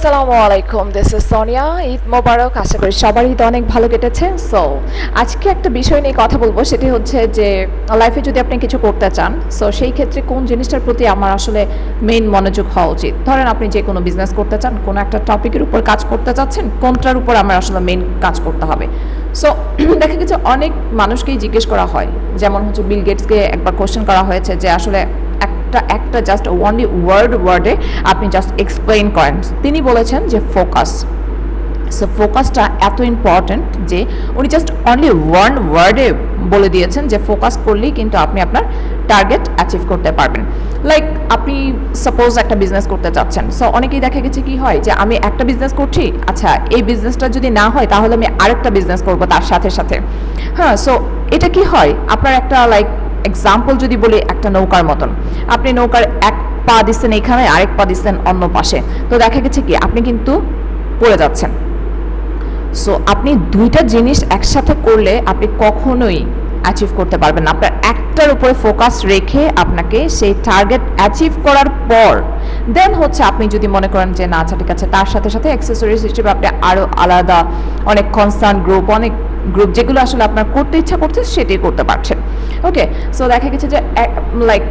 আসসালামু আলাইকুম this is Sonia Eid মোবারক, আশা করি সবার ঈদ অনেক ভালো কেটেছে। সো আজকে একটা বিষয় নিয়ে কথা বলব, সেটি হচ্ছে যে লাইফে যদি আপনি কিছু করতে চান সো সেই ক্ষেত্রে কোন জিনিসটার প্রতি আমার আসলে মেইন মনোযোগ হওয়া উচিত? ধরেন আপনি যে কোনো বিজনেস করতে চান, কোনো একটা টপিকের উপর কাজ করতে চাচ্ছেন, কোনটার উপর আমার আসলে মেইন কাজ করতে হবে? সো দেখা গেছে অনেক মানুষকেই জিজ্ঞেস করা হয়, যেমন হচ্ছে বিল গেটসকে একবার কোশ্চেন করা হয়েছে যে, আসলে একটা একটা জাস্ট ওনলি ওয়ার্ড ওয়ার্ডে আপনি জাস্ট এক্সপ্লেইন করেন। তিনি বলেছেন যে ফোকাস সো ফোকাসটা এত ইম্পর্ট্যান্ট যে উনি জাস্ট অনলি ওয়ান ওয়ার্ডে বলে দিয়েছেন যে ফোকাস করলেই কিন্তু আপনি আপনার টার্গেট অ্যাচিভ করতে পারবেন। লাইক আপনি সাপোজ একটা বিজনেস করতে চাচ্ছেন। সো অনেকেই দেখা গেছে কি হয় যে আমি একটা বিজনেস করছি আচ্ছা এই বিজনেসটা যদি না হয় তাহলে আমি আরেকটা বিজনেস করব তার সাথে সাথে। হ্যাঁ সো এটা কি হয়? আপনার একটা লাইক এক্সাম্পল যদি বলি, একটা নৌকার মতন। আপনি নৌকার এক পা দিচ্ছেন এখানে আরেক পা দিচ্ছেন অন্য পাশে। তো দেখা গেছে কি, আপনি কিন্তু পড়ে যাচ্ছেন। সো আপনি দুইটা জিনিস একসাথে করলে আপনি কখনোই অ্যাচিভ করতে পারবেন না। আপনার একটার উপরে ফোকাস রেখে আপনাকে সেই টার্গেট অ্যাচিভ করার পর দেন হচ্ছে আপনি যদি মনে করেন যে, না আচ্ছা ঠিক আছে। তার সাথে সাথে অ্যাক্সেসরিজ হিসেবে আপনি আরও আলাদা, অনেক কনসার্ন গ্রুপ অনেক গ্রুপ যেগুলো আসলে আপনার করতে ইচ্ছা করছে সেটাই করতে পারছেন। ওকে সো দেখা গেছে যে লাইক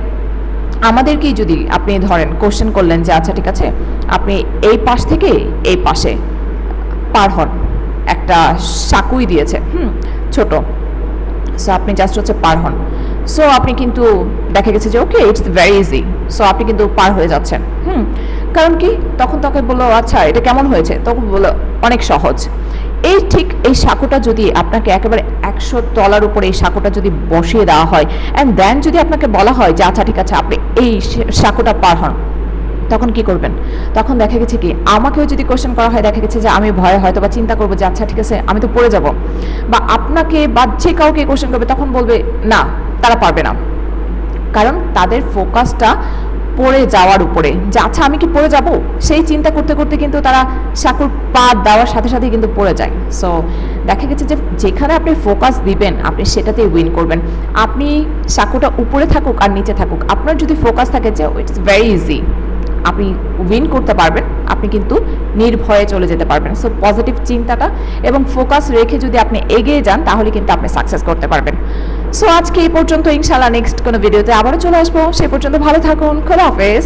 আমাদেরকেই যদি আপনি ধরেন কোশ্চেন করলেন যে আচ্ছা ঠিক আছে, আপনি এই পাশ থেকে এই পাশে পার হন। একটা সাকুই দিয়েছে, হুম, ছোট। সো আপনি জাস্ট হচ্ছে পার হন। সো আপনি কিন্তু দেখা গেছে যে okay it's very easy so আপনি কিন্তু পার হয়ে যাচ্ছেন, হুম। কারণ কি? তখন তাকে বলল আচ্ছা এটা কেমন হয়েছে? তখন বলল, অনেক সহজ। এই ঠিক এই সাঁকোটা যদি আপনাকে একেবারে একশো তলার উপরে এই সাঁকোটা যদি বসিয়ে দেওয়া হয় অ্যান্ড দেন যদি আপনাকে বলা হয় যে আচ্ছা ঠিক আছে, আপনি এই সাঁকোটা পার হন। তখন কি করবেন? তখন দেখা গেছে কি, আমাকেও যদি কোশ্চেন করা হয়, দেখা গেছে যে, আমি ভয়ে হয়তো বা চিন্তা করব যে আচ্ছা ঠিক আছে, আমি তো পড়ে যাব। বা আপনাকে বা যে কাউকে কোশ্চেন করবে, তখন বলবে, না, তারা পারবে না। কারণ তাদের ফোকাসটা পড়ে যাওয়ার উপরে। যে আচ্ছা আমি কি পড়ে যাব? সেই চিন্তা করতে করতে কিন্তু তারা সাঁকুর পা দেওয়ার সাথে সাথে কিন্তু পড়ে যায়। সো দেখা গেছে যে যেখানে আপনি ফোকাস দিবেন, আপনি সেটাতেই উইন করবেন। আপনি সাঁকুটা উপরে থাকুক আর নিচে থাকুক, আপনার যদি ফোকাস থাকে যে ইটস ভেরি ইজি আপনি উইন করতে পারবেন, আপনি কিন্তু নির্ভয়ে চলে যেতে পারবেন। সো পজিটিভ চিন্তাটা এবং ফোকাস রেখে যদি আপনি এগিয়ে যান, তাহলে কিন্তু আপনি সাকসেস করতে পারবেন। সো আজকে এই পর্যন্ত ইনশাল্লাহ নেক্সট কোনো ভিডিওতে আবারও চলে আসব। সে পর্যন্ত ভালো থাকুন। খোলা হাফেজ।